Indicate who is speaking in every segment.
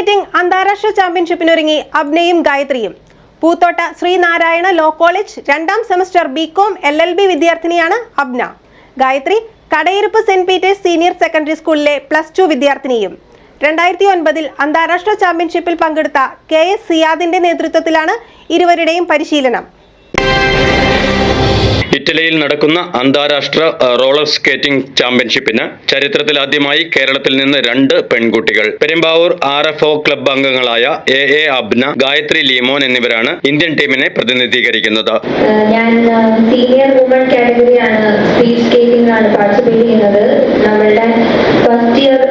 Speaker 1: Skating അന്താരാഷ്ട്ര ചാമ്പ്യൻഷിപ്പിനൊരുങ്ങി അബ്നയും ഗായത്രിയും. പൂത്തോട്ട ശ്രീനാരായണ ലോ കോളേജ് രണ്ടാം semester BCom L L B വിദ്യാർത്ഥിനിയാണ് Abna. Gayathri Kadayiruppu Saint Peter's senior secondary സ്കൂളിലെ പ്ലസ് ടു വിദ്യാർത്ഥിനിയും. രണ്ടായിരത്തി ഒൻപതിൽ അന്താരാഷ്ട്ര ചാമ്പ്യൻഷിപ്പിൽ പങ്കെടുത്ത കെ എസ് സിയാദിന്റെ നേതൃത്വത്തിലാണ് ഇരുവരുടെയും പരിശീലനം.
Speaker 2: ഇറ്റലിയിൽ നടക്കുന്ന അന്താരാഷ്ട്ര റോളർ സ്കേറ്റിംഗ് ചാമ്പ്യൻഷിപ്പിന് ചരിത്രത്തിൽ ആദ്യമായി കേരളത്തിൽ നിന്ന് രണ്ട് പെൺകുട്ടികൾ. Perumbavoor R F O club അംഗങ്ങളായ എ എ അബ്ന ഗായത്രി ലീമോൻ എന്നിവരാണ് ഇന്ത്യൻ ടീമിനെ പ്രതിനിധീകരിക്കുന്നത്.
Speaker 3: ഞാൻ സീനിയർ കാറ്റഗറിയാണ് സ്കേറ്റിംഗ് ഫസ്റ്റ് ഇയർ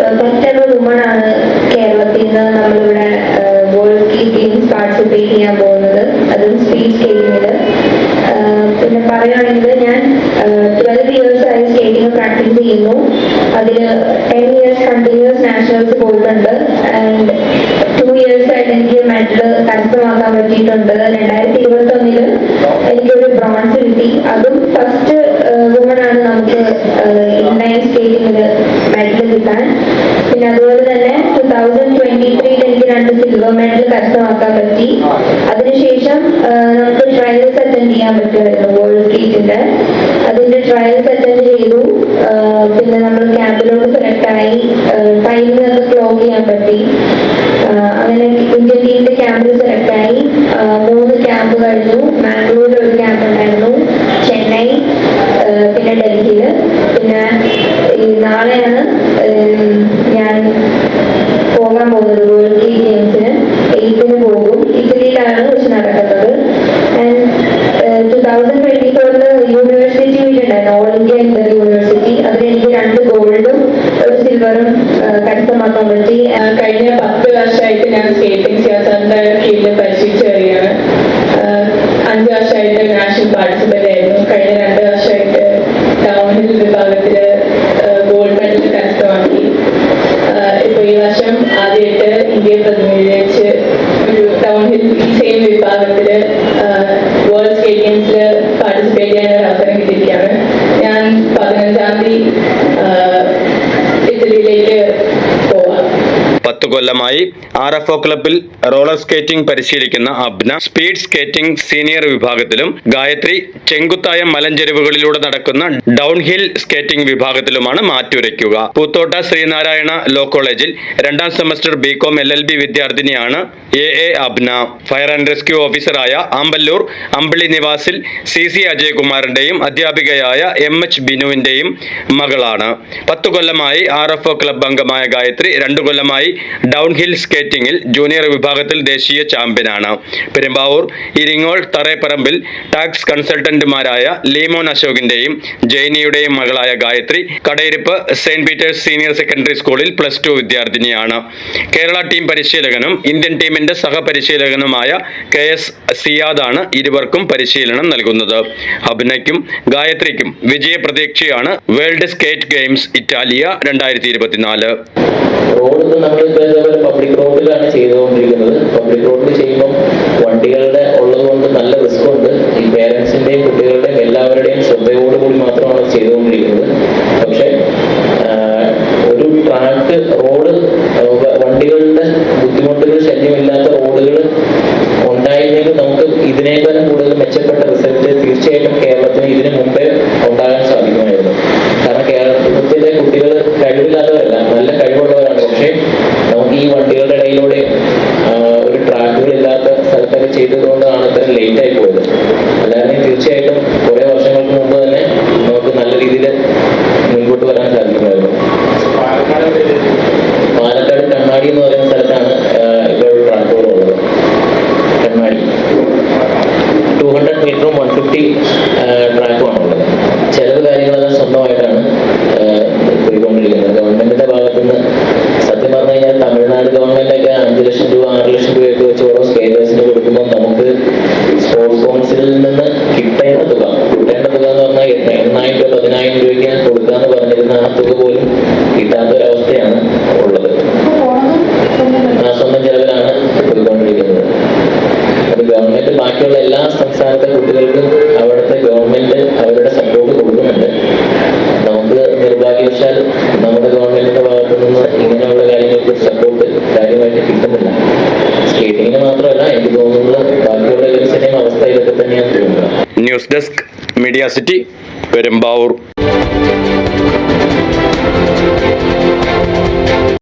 Speaker 3: ആണ് കേരളത്തിൽ നിന്ന് നമ്മളിവിടെ ചെയ്യാൻ പോകുന്നത്. അതും സ്പീഡ് സ്കേറ്റിംഗിൽ പിന്നെ പറയുകയാണെങ്കിൽ ഞാൻ ട്വൽവ് ഇയേഴ്സ് ആയി സ്കേറ്റിംഗ് പ്രാക്ടീസ് ചെയ്യുന്നു. അതിൽ ടെൻ ഇയേഴ്സ് കണ്ടിന്യൂസ് നാഷണൽസ് പോയിട്ടുണ്ട്. ആൻഡ് ടു ഇയേഴ്സ് ആയിട്ട് എനിക്ക് മെഡൽ കരസ്ഥമാക്കാൻ പറ്റിയിട്ടുണ്ട്. രണ്ടായിരത്തി ഇരുപത്തി ഒന്നിൽ എനിക്കൊരു ബ്രോൺസ് കിട്ടി. അതും ഫസ്റ്റ് വുമൺ നമുക്ക് ഇൻലൈൻ സ്കേറ്റിംഗിൽ മെഡൽ കിട്ടാൻ. പിന്നെ അതുപോലെ തന്നെ ടു തൗസൻഡ് ട്വന്റി ത്രീയിൽ എനിക്ക് രണ്ട് സിൽവർ മെഡൽ കരസ്ഥമാക്കാൻ പറ്റി. അതിനുശേഷം നമുക്ക് ട്രയൽസ് അറ്റൻഡ് ചെയ്യാൻ പറ്റുമായിരുന്നു. സ്കേറ്റിന്റെ അതിന്റെ ട്രയൽസ് അറ്റൻഡ് ചെയ്തു. പിന്നെ നമ്മൾ ക്യാമ്പിലോട്ട് സെലക്ട് ആയി. ടൈമിൽ അത് ക്ലോക്ക് ചെയ്യാൻ പറ്റി. അങ്ങനെ ഇന്ത്യൻ ടീമിന്റെ ക്യാമ്പിൽ സെലക്ട് ആയി. മൂന്ന് ക്യാമ്പ് കഴിഞ്ഞു. മാംഗ്ലൂരിൽ ഒരു ക്യാമ്പ് ഉണ്ടായിരുന്നു. ചെന്നൈ പിന്നെ ഡൽഹിയിൽ. പിന്നെ നാളെയാണ് ഞാൻ പോകാൻ പോകുന്നത്. വേൾഡ് ഗെയിംസിന് എയ്റ്റിന് പോകും. ഇറ്റലിയിലാണ് വെച്ച് നടക്കുന്നത് ടു തൗസൻഡ് ട്വന്റി ഫോറിൽ യൂണിവേഴ്സിറ്റി ഉണ്ടായിരുന്നു ഓൾ ഇന്ത്യ ഇന്റർ യൂണിവേഴ്സിറ്റി അതിൽ എനിക്ക് രണ്ട് ഗോൾഡും ഒരു സിൽവറും കരസ്ഥമാക്കാൻ പറ്റി.
Speaker 4: കഴിഞ്ഞ പത്ത് വർഷമായിട്ട് ഞാൻ സ്കേറ്റിംഗ് സിയാസാറിന്റെ കീഴിൽ പരിശീലിച്ചു വരികയാണ്. അഞ്ച് വർഷമായിട്ട് നാഷണൽ പാർട്ടിസിപ്പന്റ് ആയിരുന്നു. കഴിഞ്ഞ രണ്ട് വർഷമായിട്ട് ടൗൺ ഹിൽ വിഭാഗത്തിൽ ഗോൾഡ് മെഡൽ കരസ്ഥമാക്കി. ഇപ്പൊ ഈ വർഷം ആദ്യമായിട്ട് ഇന്ത്യയെ പ്രതിനിധീകരിച്ച് ഒരു ടൗൺ ഈ സെയിം വിഭാഗത്തിൽ വേൾഡ് സ്റ്റേഡിയംസിൽ പാർട്ടിസിപ്പേറ്റ് ചെയ്യാൻ അവസരം കിട്ടിയിരിക്കുകയാണ്.
Speaker 2: കൊല്ലമായി ആർ എഫ് ഒ ക്ലബിൽ റോളർ സ്കേറ്റിംഗ് പരിശീലിക്കുന്ന അബ്ന. സ്പീഡ് സ്കേറ്റിംഗ് സീനിയർ വിഭാഗത്തിലും ഗായത്രി ചെങ്കുത്തായ മലഞ്ചെരുവുകളിലൂടെ നടക്കുന്ന ഡൗൺ ഹിൽ സ്കേറ്റിംഗ് വിഭാഗത്തിലുമാണ് മാറ്റുരയ്ക്കുക. പൂത്തോട്ട ശ്രീനാരായണ ലോ കോളേജിൽ രണ്ടാം semester BCom L L B വിദ്യാർത്ഥിനിയാണ് A A Abna. Fire and rescue ഓഫീസറായ ആമ്പല്ലൂർ അമ്പിളി നിവാസിൽ സി സി അജയകുമാറിന്റെയും അധ്യാപികയായ എം എച്ച് ബിനുവിന്റെയും മകളാണ്. പത്തു കൊല്ലമായി ആർ എഫ് ഒ ക്ലബ് അംഗമായ ഗായത്രി രണ്ടു കൊല്ലമായി ഡൗൺ ഹിൽ സ്കേറ്റിംഗിൽ ജൂനിയർ വിഭാഗത്തിൽ ദേശീയ ചാമ്പ്യനാണ്. പെരുമ്പാവൂർ ഇരിങ്ങോൾ തറേപ്പറമ്പിൽ ടാക്സ് കൺസൾട്ടന്റുമാരായ ലീമോൻ അശോകിന്റെയും ജൈനിയുടെയും മകളായ Gayathri Kadayiruppu Saint Peter's senior secondary സ്കൂളിൽ പ്ലസ് ടു വിദ്യാർത്ഥിനിയാണ്. കേരള ടീം പരിശീലകനും ഇന്ത്യൻ ടീമിന്റെ സഹപരിശീലകനുമായ കെ എസ് സിയാദാണ് ഇരുവർക്കും പരിശീലനം നൽകുന്നത്. അഭിനയ്ക്കും ഗായത്രിക്കും വിജയപ്രതീക്ഷയാണ് വേൾഡ് സ്കേറ്റ് ഗെയിംസ് ഇറ്റാലിയ രണ്ടായിരത്തി ഇരുപത്തിനാല്.
Speaker 5: ഇതേപോലെ പബ്ലിക് റോഡിലാണ് ചെയ്തുകൊണ്ടിരിക്കുന്നത്. പബ്ലിക് റോഡിൽ ചെയ്യുമ്പോൾ വണ്ടികളുടെ ഉള്ളതുകൊണ്ട് നല്ല റിസ്ക് ഉണ്ട്. ഈ പേരൻസിന്റെയും കുട്ടികളുടെയും എല്ലാവരുടെയും ശ്രദ്ധയോടുകൂടി മാത്രമാണ് ചെയ്തുകൊണ്ടിരിക്കുന്നത്. പക്ഷെ ഒരു ട്രാക്ക് റോഡ് വണ്ടികളുടെ ബുദ്ധിമുട്ടുകൾ ശല്യമില്ലാത്ത റോഡുകൾ ഉണ്ടായിരുന്നെങ്കിൽ നമുക്ക് ഇതിനേക്കാളും കൂടുതൽ മെച്ചപ്പെട്ട റിസൾട്ട് തീർച്ചയായിട്ടും സ്വന്തം ചെലവിലാണ് കൊടുത്തുകൊണ്ടിരിക്കുന്നത് അത് ഗവൺമെന്റ് ബാക്കിയുള്ള എല്ലാ സംസ്ഥാനത്തെ കുട്ടികൾക്കും അവിടുത്തെ ഗവൺമെന്റ് അവരുടെ സപ്പോർട്ട് കൊടുക്കുന്നുണ്ട്. നമുക്ക് നിർഭാഗ്യവശാൽ നമ്മുടെ ഗവൺമെന്റിന്റെ ഭാഗത്തു നിന്ന് ഇങ്ങനെയുള്ള കാര്യങ്ങൾക്ക് സപ്പോർട്ട് കാര്യമായിട്ട് കിട്ടുന്നില്ല. സ്റ്റേറ്റിങ്ങിന് മാത്രമല്ല എനിക്ക് തോന്നുന്നത് ബാക്കിയുള്ള എൽസിന്റെയും അവസ്ഥ ഇതൊക്കെ തന്നെയാണ് തോന്നുന്നത്
Speaker 2: news desk media city Perumbavoor.